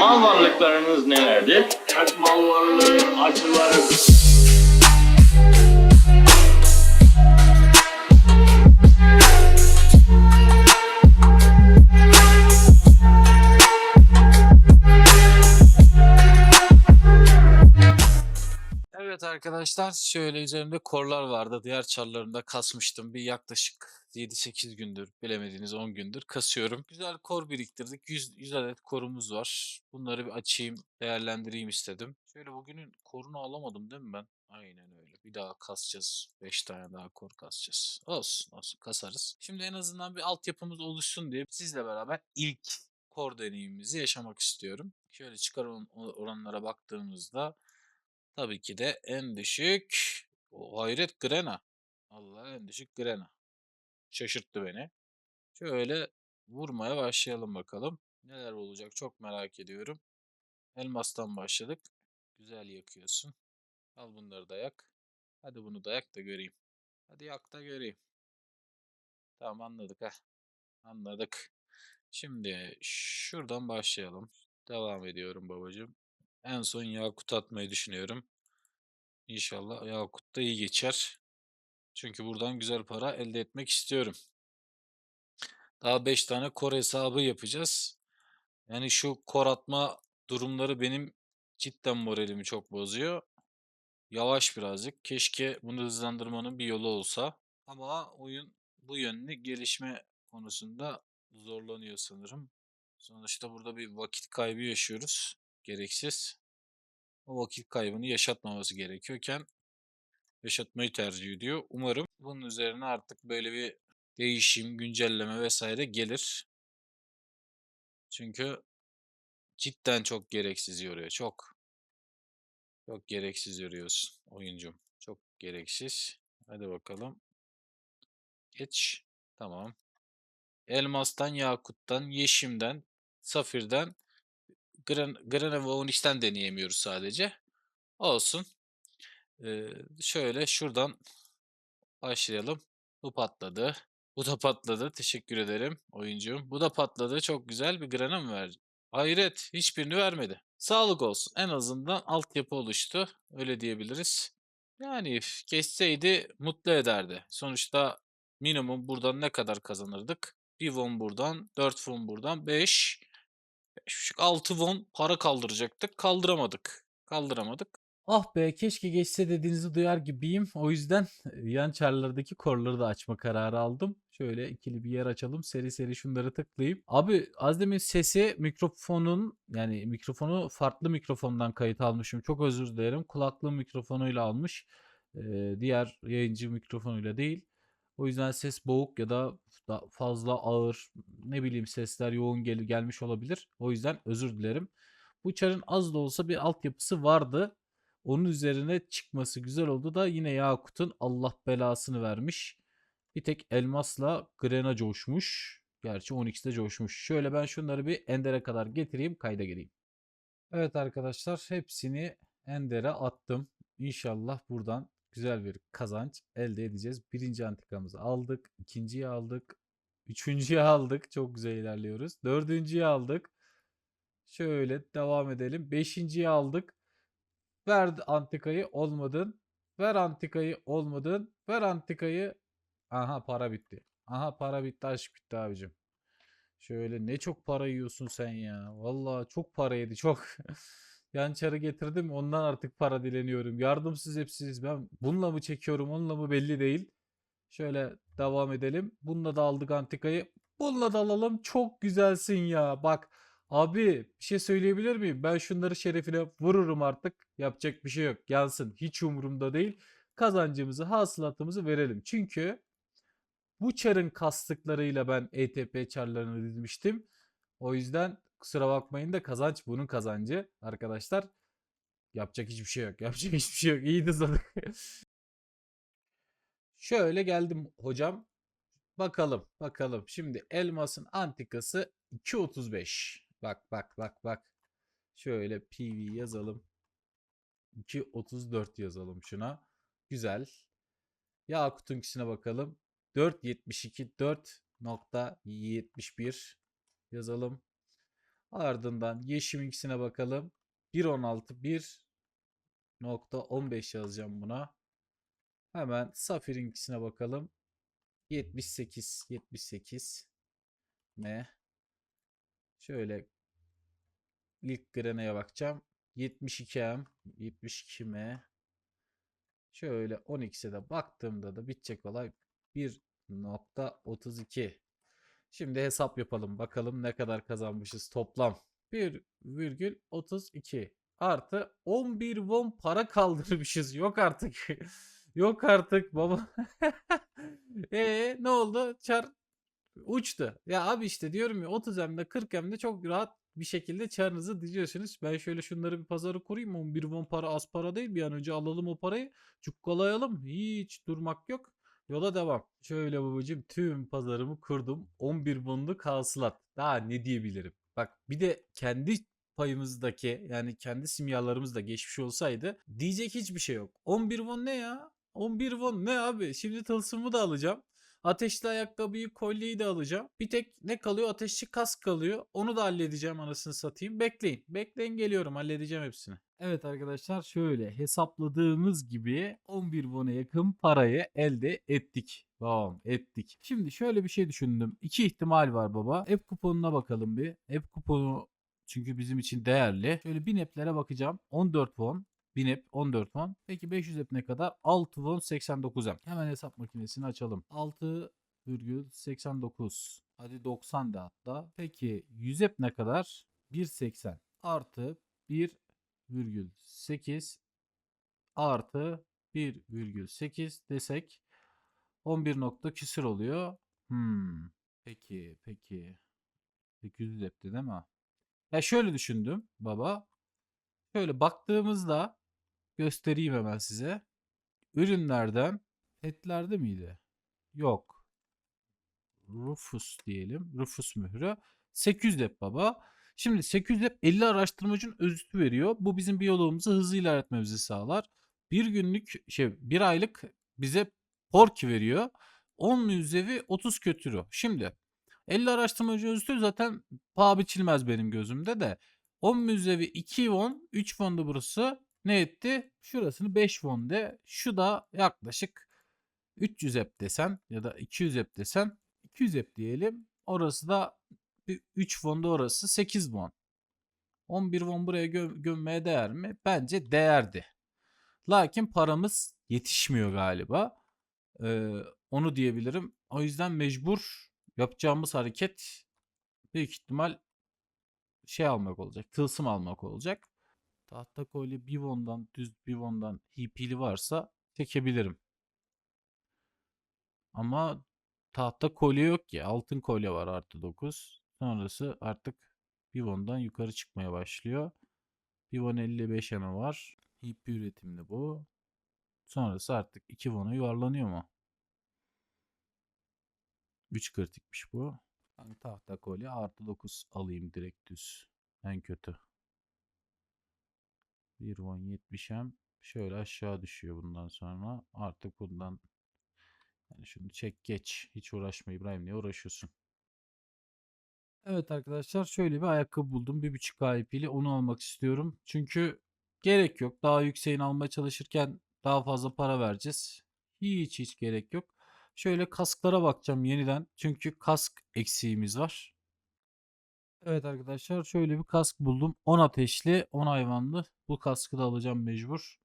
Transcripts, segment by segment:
mal varlıklarınız nelerdir? Türk mal varlığı, acıları, Evet arkadaşlar şöyle üzerimde korlar vardı. Diğer çarlarımda kasmıştım. Bir yaklaşık 7-8 gündür bilemediğiniz 10 gündür kasıyorum. Güzel kor biriktirdik. 100, 100 adet korumuz var. Bunları bir açayım değerlendireyim istedim. Şöyle bugünün korunu alamadım değil mi ben? Aynen öyle. Bir daha kasacağız. 5 tane daha kor kasacağız. Olsun olsun kasarız. Şimdi en azından bir altyapımız oluşsun diye sizle beraber ilk kor deneyimimizi yaşamak istiyorum. Şöyle çıkar oran- oranlara baktığımızda Tabii ki de en düşük o hayret Grena. Allah en düşük Grena. Şaşırttı beni. Şöyle vurmaya başlayalım bakalım. Neler olacak çok merak ediyorum. Elmastan başladık. Güzel yakıyorsun. Al bunları da yak. Hadi bunu da yak da göreyim. Hadi yak da göreyim. Tamam anladık ha. Anladık. Şimdi şuradan başlayalım. Devam ediyorum babacığım. En son Yakut atmayı düşünüyorum. İnşallah Yakut da iyi geçer. Çünkü buradan güzel para elde etmek istiyorum. Daha 5 tane kor hesabı yapacağız. Yani şu kor atma durumları benim cidden moralimi çok bozuyor. Yavaş birazcık. Keşke bunu hızlandırmanın bir yolu olsa. Ama oyun bu yönlü gelişme konusunda zorlanıyor sanırım. Sonuçta burada bir vakit kaybı yaşıyoruz. Gereksiz. O vakit kaybını yaşatmaması gerekiyorken yaşatmayı tercih ediyor. Umarım bunun üzerine artık böyle bir değişim, güncelleme vesaire gelir. Çünkü cidden çok gereksiz yoruyor. Çok. Çok gereksiz yoruyorsun oyuncum. Çok gereksiz. Hadi bakalım. Geç. Tamam. Elmastan, Yakut'tan, Yeşim'den, Safir'den, Gran Granova Onyx'ten deneyemiyoruz sadece. Olsun. Ee, şöyle şuradan başlayalım. Bu patladı. Bu da patladı. Teşekkür ederim oyuncum. Bu da patladı. Çok güzel bir grana verdi? Hayret. Hiçbirini vermedi. Sağlık olsun. En azından altyapı oluştu. Öyle diyebiliriz. Yani geçseydi mutlu ederdi. Sonuçta minimum buradan ne kadar kazanırdık? 1 won buradan, 4 won buradan, 5, 5,5, 6 won para kaldıracaktık. Kaldıramadık. Kaldıramadık. Ah be keşke geçse dediğinizi duyar gibiyim. O yüzden e, yan çarlardaki korları da açma kararı aldım. Şöyle ikili bir yer açalım. Seri seri şunları tıklayayım. Abi az demin sesi mikrofonun yani mikrofonu farklı mikrofondan kayıt almışım. Çok özür dilerim. Kulaklığım mikrofonuyla almış. Ee, diğer yayıncı mikrofonuyla değil. O yüzden ses boğuk ya da fazla ağır ne bileyim sesler yoğun gel gelmiş olabilir. O yüzden özür dilerim. Bu çarın az da olsa bir altyapısı vardı. Onun üzerine çıkması güzel oldu da yine Yakut'un Allah belasını vermiş. Bir tek elmasla Grena coşmuş. Gerçi 12'de coşmuş. Şöyle ben şunları bir Ender'e kadar getireyim kayda gireyim. Evet arkadaşlar hepsini Ender'e attım. İnşallah buradan güzel bir kazanç elde edeceğiz. Birinci antikamızı aldık. ikinciyi aldık. Üçüncüyü aldık. Çok güzel ilerliyoruz. Dördüncüyü aldık. Şöyle devam edelim. Beşinciyi aldık. Ver antikayı olmadın. Ver antikayı olmadın. Ver antikayı. Aha para bitti. Aha para bitti aşk bitti abicim. Şöyle ne çok para yiyorsun sen ya. Vallahi çok para yedi çok. Yan çarı getirdim ondan artık para dileniyorum. Yardımsız hepsiniz. Ben bununla mı çekiyorum onunla mı belli değil. Şöyle devam edelim. Bununla da aldık antikayı. Bununla da alalım. Çok güzelsin ya. Bak abi bir şey söyleyebilir miyim? Ben şunları şerefine vururum artık. Yapacak bir şey yok. Yansın. Hiç umurumda değil. Kazancımızı, hasılatımızı verelim. Çünkü bu çarın kastıklarıyla ben ETP çarlarını dizmiştim. O yüzden kusura bakmayın da kazanç bunun kazancı arkadaşlar. Yapacak hiçbir şey yok. Yapacak hiçbir şey yok. İyi dızladık. Şöyle geldim hocam. Bakalım bakalım. Şimdi elmasın antikası 2.35. Bak bak bak bak. Şöyle PV yazalım. 2.34 yazalım şuna. Güzel. Yakut'unkisine bakalım. 4.72 4.71 yazalım. Ardından Yeşim'inkisine bakalım. 1.16 1.15 yazacağım buna. Hemen Safir'inkisine bakalım. 78 78 M. Şöyle ilk greneye bakacağım. 72M 72M. Şöyle 12'se de baktığımda da bitecek olay 1.32. Şimdi hesap yapalım. Bakalım ne kadar kazanmışız toplam. 1,32 artı 11 won para kaldırmışız. Yok artık. Yok artık baba. e ne oldu? Çar uçtu. Ya abi işte diyorum ya 30 M'de 40 M'de çok rahat bir şekilde çarınızı diziyorsunuz. Ben şöyle şunları bir pazarı kurayım. 11 won para az para değil. Bir an önce alalım o parayı. Çukkalayalım. Hiç durmak yok. Yola devam. Şöyle babacığım tüm pazarımı kurdum. 11 wonluk hasılat. Daha ne diyebilirim? Bak bir de kendi payımızdaki yani kendi simyalarımız da geçmiş olsaydı diyecek hiçbir şey yok. 11 won ne ya? 11 won ne abi? Şimdi tılsımı da alacağım. Ateşli ayakkabıyı, kolyeyi de alacağım. Bir tek ne kalıyor? Ateşli kask kalıyor. Onu da halledeceğim anasını satayım. Bekleyin. Bekleyin geliyorum. Halledeceğim hepsini. Evet arkadaşlar şöyle hesapladığımız gibi 11 won'a yakın parayı elde ettik. Tamam ettik. Şimdi şöyle bir şey düşündüm. İki ihtimal var baba. App kuponuna bakalım bir. App kuponu çünkü bizim için değerli. Şöyle bin app'lere bakacağım. 14 won. 1000 app 14 won. Peki 500 app ne kadar? 6 won 89 M. Hemen hesap makinesini açalım. 6,89. Hadi 90 da hatta. Peki 100 app ne kadar? 1.80 artı 1,8 artı 1,8 desek 11 nokta küsür oluyor. Hmm. Peki peki. 800 app'ti değil mi? Ya şöyle düşündüm baba. Şöyle baktığımızda göstereyim hemen size. Ürünlerden petlerde miydi? Yok. Rufus diyelim. Rufus mührü. 800 app baba. Şimdi 800 app 50 araştırmacının özütü veriyor. Bu bizim biyoloğumuzu hızlı ilerletmemizi sağlar. Bir günlük şey bir aylık bize pork veriyor. 10 müzevi 30 kötürü. Şimdi 50 araştırmacı özütü zaten paha biçilmez benim gözümde de. 10 müzevi 2 won, 3 won'du burası. Ne etti? Şurasını 5 won de. Şu da yaklaşık 300 ep desen ya da 200 ep desen 200 ep diyelim. Orası da 3 won da orası 8 won. 11 won buraya gö- gömmeye değer mi? Bence değerdi. Lakin paramız yetişmiyor galiba. Ee, onu diyebilirim. O yüzden mecbur yapacağımız hareket büyük ihtimal şey almak olacak. Tılsım almak olacak. Tahta kolye bir won'dan düz bir won'dan HP'li varsa çekebilirim. Ama tahta kolye yok ki. Altın kolye var artı 9. Sonrası artık bir won'dan yukarı çıkmaya başlıyor. Bir won 55 yana var. HP üretimli bu. Sonrası artık 2 won'a yuvarlanıyor mu? 3 kritikmiş bu. Ben tahta kolye artı 9 alayım direkt düz. En kötü. 1 won 70 hem şöyle aşağı düşüyor bundan sonra. Artık bundan yani şunu çek geç. Hiç uğraşma İbrahim niye uğraşıyorsun? Evet arkadaşlar şöyle bir ayakkabı buldum. Bir buçuk IP'li onu almak istiyorum. Çünkü gerek yok. Daha yükseğini almaya çalışırken daha fazla para vereceğiz. Hiç hiç gerek yok. Şöyle kasklara bakacağım yeniden. Çünkü kask eksiğimiz var. Evet arkadaşlar şöyle bir kask buldum. 10 ateşli 10 hayvanlı. Bu kaskı da alacağım mecbur.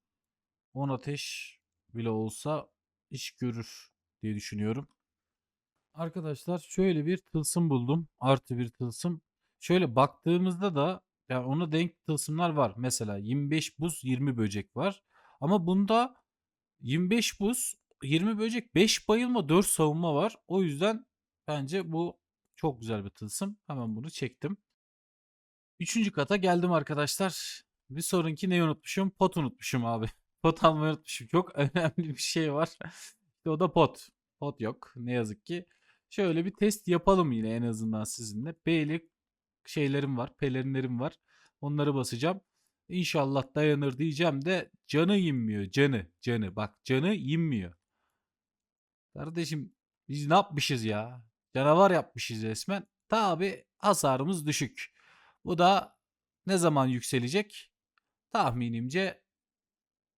10 ateş bile olsa iş görür diye düşünüyorum. Arkadaşlar şöyle bir tılsım buldum. Artı bir tılsım. Şöyle baktığımızda da yani ona denk tılsımlar var. Mesela 25 buz 20 böcek var. Ama bunda 25 buz 20 böcek 5 bayılma 4 savunma var. O yüzden bence bu çok güzel bir tılsım. Hemen bunu çektim. Üçüncü kata geldim arkadaşlar. Bir sorunki neyi unutmuşum? Pot unutmuşum abi. Pot almayı unutmuşum. Çok önemli bir şey var. O da pot. Pot yok. Ne yazık ki. Şöyle bir test yapalım yine en azından sizinle. B'li şeylerim var. Pelerinlerim var. Onları basacağım. İnşallah dayanır diyeceğim de canı inmiyor. Canı. Canı. Bak canı inmiyor. Kardeşim biz ne yapmışız ya? Canavar yapmışız resmen. Tabi hasarımız düşük. Bu da ne zaman yükselecek? Tahminimce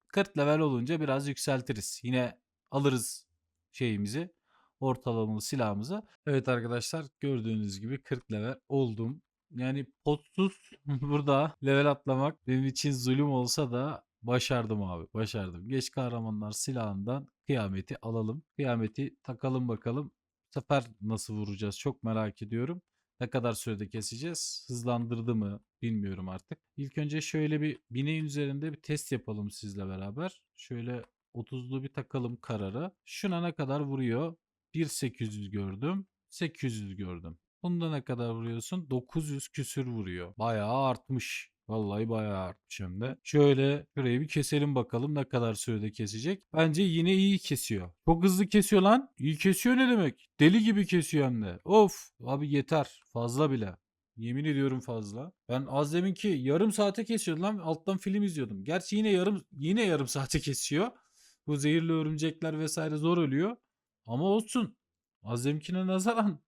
40 level olunca biraz yükseltiriz. Yine alırız şeyimizi, ortalamalı silahımızı. Evet arkadaşlar gördüğünüz gibi 40 level oldum. Yani potsuz burada level atlamak benim için zulüm olsa da başardım abi. Başardım. Geç kahramanlar silahından kıyameti alalım. Kıyameti takalım bakalım. Bu sefer nasıl vuracağız çok merak ediyorum. Ne kadar sürede keseceğiz? Hızlandırdı mı? Bilmiyorum artık. İlk önce şöyle bir bineğin üzerinde bir test yapalım sizle beraber. Şöyle 30'lu bir takalım kararı. Şuna ne kadar vuruyor? 1800 gördüm. 800 gördüm. Bunda ne kadar vuruyorsun? 900 küsür vuruyor. Bayağı artmış. Vallahi bayağı artmış hem de. Şöyle şurayı bir keselim bakalım ne kadar sürede kesecek. Bence yine iyi kesiyor. Çok hızlı kesiyor lan. İyi kesiyor ne demek? Deli gibi kesiyor hem de. Of. Abi yeter. Fazla bile. Yemin ediyorum fazla. Ben az deminki yarım saate kesiyordu lan. Alttan film izliyordum. Gerçi yine yarım yine yarım saate kesiyor. Bu zehirli örümcekler vesaire zor ölüyor. Ama olsun. Az deminkine nazaran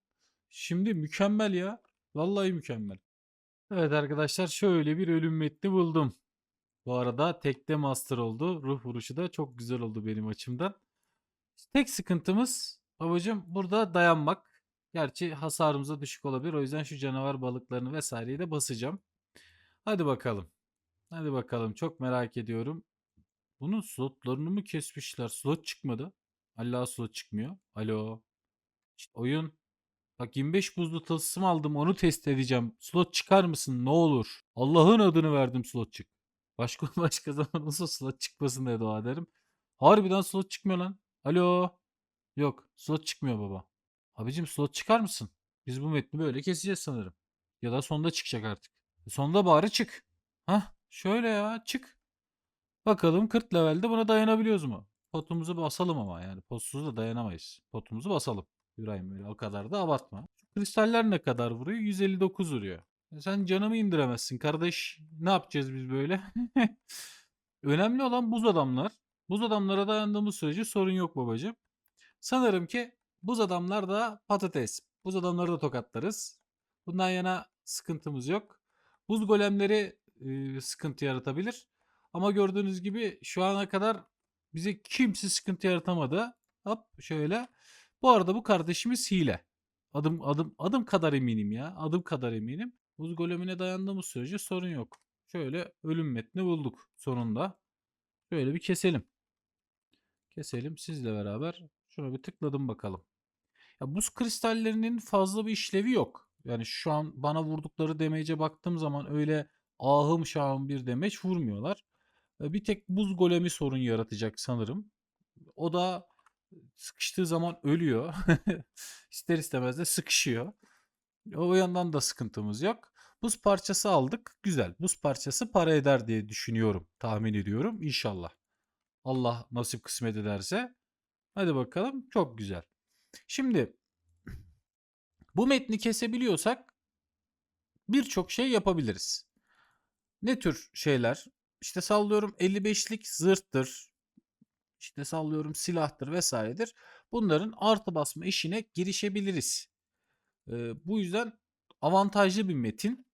şimdi mükemmel ya. Vallahi mükemmel. Evet arkadaşlar şöyle bir ölüm metni buldum. Bu arada tekte master oldu. Ruh vuruşu da çok güzel oldu benim açımdan. Tek sıkıntımız babacım burada dayanmak. Gerçi hasarımız da düşük olabilir. O yüzden şu canavar balıklarını vesaireyi de basacağım. Hadi bakalım. Hadi bakalım. Çok merak ediyorum. Bunun slotlarını mı kesmişler? Slot çıkmadı. Allah slot çıkmıyor. Alo. İşte oyun. Bak 25 buzlu tılsım aldım. Onu test edeceğim. Slot çıkar mısın? Ne olur. Allah'ın adını verdim slot çık. Başka başka zaman nasıl slot çıkmasın diye dua ederim. Harbiden slot çıkmıyor lan. Alo. Yok. Slot çıkmıyor baba. Abicim slot çıkar mısın? Biz bu metni böyle keseceğiz sanırım. Ya da sonda çıkacak artık. E, Sonda bari çık. Hah şöyle ya çık. Bakalım 40 levelde buna dayanabiliyoruz mu? Potumuzu basalım ama yani potsuz da dayanamayız. Potumuzu basalım. İbrahim öyle o kadar da abartma. Şu kristaller ne kadar vuruyor? 159 vuruyor. E Sen canımı indiremezsin kardeş. Ne yapacağız biz böyle? Önemli olan buz adamlar. Buz adamlara dayandığımız sürece sorun yok babacığım. Sanırım ki buz adamlar da patates. Buz adamları da tokatlarız. Bundan yana sıkıntımız yok. Buz golemleri e, sıkıntı yaratabilir. Ama gördüğünüz gibi şu ana kadar bize kimse sıkıntı yaratamadı. Hop şöyle. Bu arada bu kardeşimiz hile. Adım adım adım kadar eminim ya. Adım kadar eminim. Buz golemine dayandığımız sürece sorun yok. Şöyle ölüm metni bulduk sonunda. Şöyle bir keselim. Keselim sizle beraber. Şuna bir tıkladım bakalım. Ya buz kristallerinin fazla bir işlevi yok. Yani şu an bana vurdukları demece baktığım zaman öyle ahım şahım bir demeç vurmuyorlar. E, Bir tek buz golemi sorun yaratacak sanırım. O da sıkıştığı zaman ölüyor. İster istemez de sıkışıyor. O yandan da sıkıntımız yok. Buz parçası aldık. Güzel. Buz parçası para eder diye düşünüyorum. Tahmin ediyorum. İnşallah. Allah nasip kısmet ederse. Hadi bakalım. Çok güzel. Şimdi bu metni kesebiliyorsak birçok şey yapabiliriz. Ne tür şeyler? İşte sallıyorum 55'lik zırhtır. İşte sallıyorum silahtır vesairedir. Bunların artı basma işine girişebiliriz. Ee, bu yüzden avantajlı bir metin.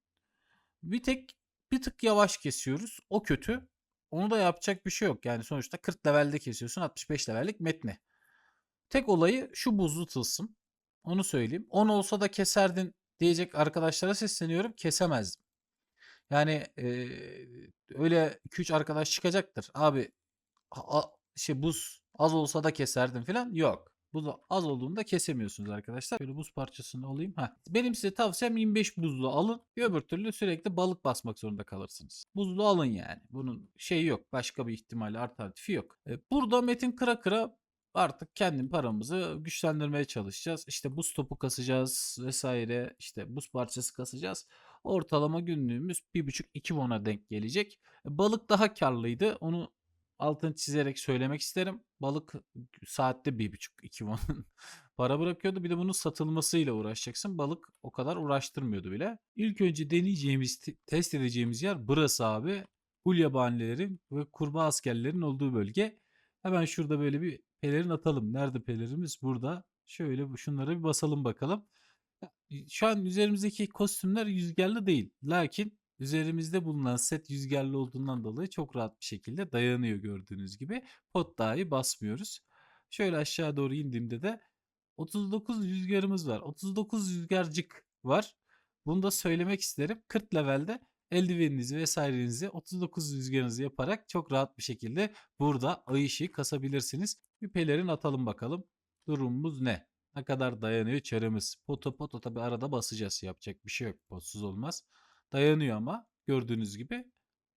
Bir tek bir tık yavaş kesiyoruz. O kötü. Onu da yapacak bir şey yok. Yani sonuçta 40 levelde kesiyorsun 65 levellik metni. Tek olayı şu buzlu tılsım. Onu söyleyeyim. 10 olsa da keserdin diyecek arkadaşlara sesleniyorum. Kesemezdim. Yani eee, öyle 2-3 arkadaş çıkacaktır. Abi a- şey buz az olsa da keserdim falan. Yok. Buz az olduğunda kesemiyorsunuz arkadaşlar. Böyle buz parçasını alayım. Heh. Benim size tavsiyem 25 buzlu alın. Öbür türlü sürekli balık basmak zorunda kalırsınız. Buzlu alın yani. Bunun şeyi yok. Başka bir ihtimali alternatifi yok. E, burada Metin kıra kıra artık kendi paramızı güçlendirmeye çalışacağız. İşte buz topu kasacağız vesaire. İşte buz parçası kasacağız. Ortalama günlüğümüz 1,5-2 won'a denk gelecek. E, Balık daha karlıydı. Onu altını çizerek söylemek isterim. Balık saatte 1,5-2 won para bırakıyordu. Bir de bunun satılmasıyla uğraşacaksın. Balık o kadar uğraştırmıyordu bile. İlk önce deneyeceğimiz, te- test edeceğimiz yer burası abi. Hulyabanilerin ve kurbağa askerlerin olduğu bölge. Hemen şurada böyle bir pelerin atalım. Nerede pelerimiz? Burada. Şöyle şunları bir basalım bakalım. Şu an üzerimizdeki kostümler rüzgarlı değil. Lakin üzerimizde bulunan set rüzgarlı olduğundan dolayı çok rahat bir şekilde dayanıyor gördüğünüz gibi. Pot dahi basmıyoruz. Şöyle aşağı doğru indiğimde de 39 rüzgarımız var. 39 rüzgarcık var. Bunu da söylemek isterim. 40 levelde eldiveninizi vesairenizi 39 rüzgarınızı yaparak çok rahat bir şekilde burada ay ışığı kasabilirsiniz. Bir pelerin atalım bakalım. Durumumuz ne? Ne kadar dayanıyor çarımız? Poto poto tabi arada basacağız. Yapacak bir şey yok. Potsuz olmaz. Dayanıyor ama gördüğünüz gibi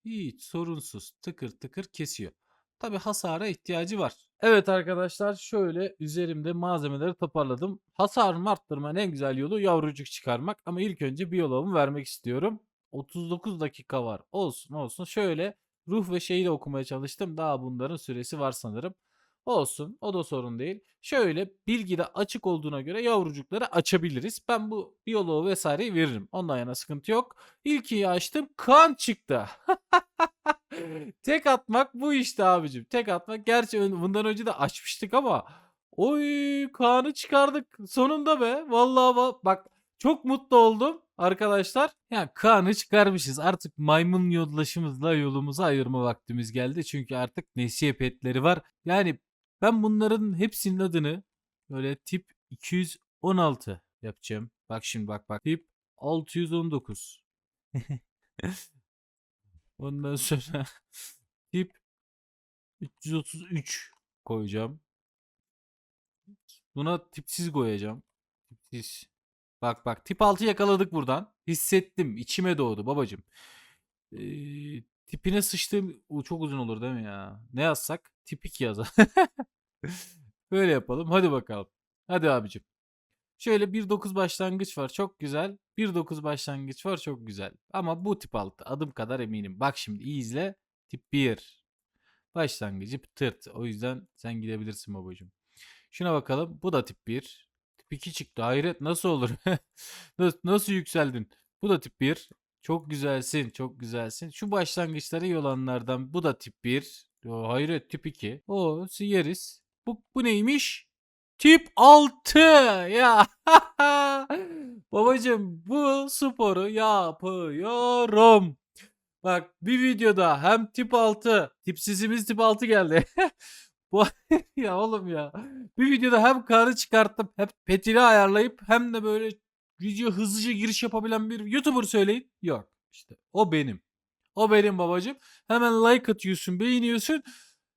hiç sorunsuz tıkır tıkır kesiyor. Tabi hasara ihtiyacı var. Evet arkadaşlar şöyle üzerimde malzemeleri toparladım. Hasarımı arttırmanın en güzel yolu yavrucuk çıkarmak. Ama ilk önce biyoloğumu vermek istiyorum. 39 dakika var. Olsun olsun. Şöyle ruh ve şeyi de okumaya çalıştım. Daha bunların süresi var sanırım. Olsun. O da sorun değil. Şöyle bilgide açık olduğuna göre yavrucukları açabiliriz. Ben bu biyoloğu vesaireyi veririm. Ondan yana sıkıntı yok. İlkiyi açtım. Kan çıktı. Tek atmak bu işte abicim. Tek atmak. Gerçi bundan önce de açmıştık ama oy Kaan'ı çıkardık. Sonunda be. Vallahi va- bak çok mutlu oldum arkadaşlar. Yani Kaan'ı çıkarmışız. Artık maymun yoldaşımızla yolumuzu ayırma vaktimiz geldi. Çünkü artık nesiye petleri var. Yani ben bunların hepsinin adını böyle tip 216 yapacağım. Bak şimdi bak bak. Tip 619. Ondan sonra tip 333 koyacağım. Buna tipsiz koyacağım. Tipsiz. Bak bak tip 6 yakaladık buradan. Hissettim. içime doğdu babacım. Ee, tipine sıçtığım o çok uzun olur değil mi ya? Ne yazsak? Tip 2 yazalım. Böyle yapalım. Hadi bakalım. Hadi abicim. Şöyle 1.9 başlangıç var. Çok güzel. 1.9 başlangıç var. Çok güzel. Ama bu tip 6. Adım kadar eminim. Bak şimdi iyi izle. Tip 1. Başlangıcı tırt. O yüzden sen gidebilirsin babacığım. Şuna bakalım. Bu da tip 1. Tip 2 çıktı. Hayret nasıl olur? nasıl, nasıl yükseldin? Bu da tip 1. Çok güzelsin. Çok güzelsin. Şu başlangıçları iyi. Bu da tip 1. O, hayret tip 2. O yeriz. Bu, bu neymiş? Tip 6 ya. Babacım bu sporu yapıyorum. Bak bir videoda hem tip 6, tipsizimiz tip 6 geldi. bu ya oğlum ya. Bir videoda hem karı çıkartıp hep petini ayarlayıp hem de böyle video hızlıca giriş yapabilen bir YouTuber söyleyin. Yok işte o benim. O benim babacım. Hemen like atıyorsun, beğeniyorsun.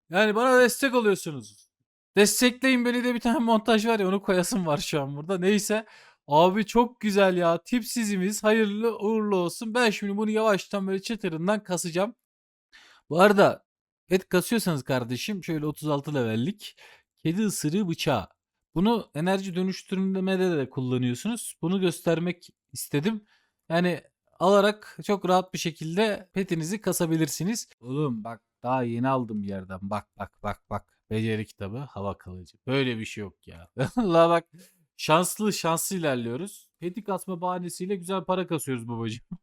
Yani bana destek oluyorsunuz. Destekleyin beni de bir tane montaj var ya onu koyasım var şu an burada. Neyse. Abi çok güzel ya. Tipsizimiz hayırlı uğurlu olsun. Ben şimdi bunu yavaştan böyle çıtırından kasacağım. Bu arada et kasıyorsanız kardeşim şöyle 36 levellik kedi ısırığı bıçağı. Bunu enerji dönüştürmede de kullanıyorsunuz. Bunu göstermek istedim. Yani alarak çok rahat bir şekilde petinizi kasabilirsiniz. Oğlum bak daha yeni aldım bir yerden. Bak bak bak bak. Beceri kitabı hava kılıcı. Böyle bir şey yok ya. Vallahi bak şanslı şanslı ilerliyoruz. Peti kasma bahanesiyle güzel para kasıyoruz babacığım.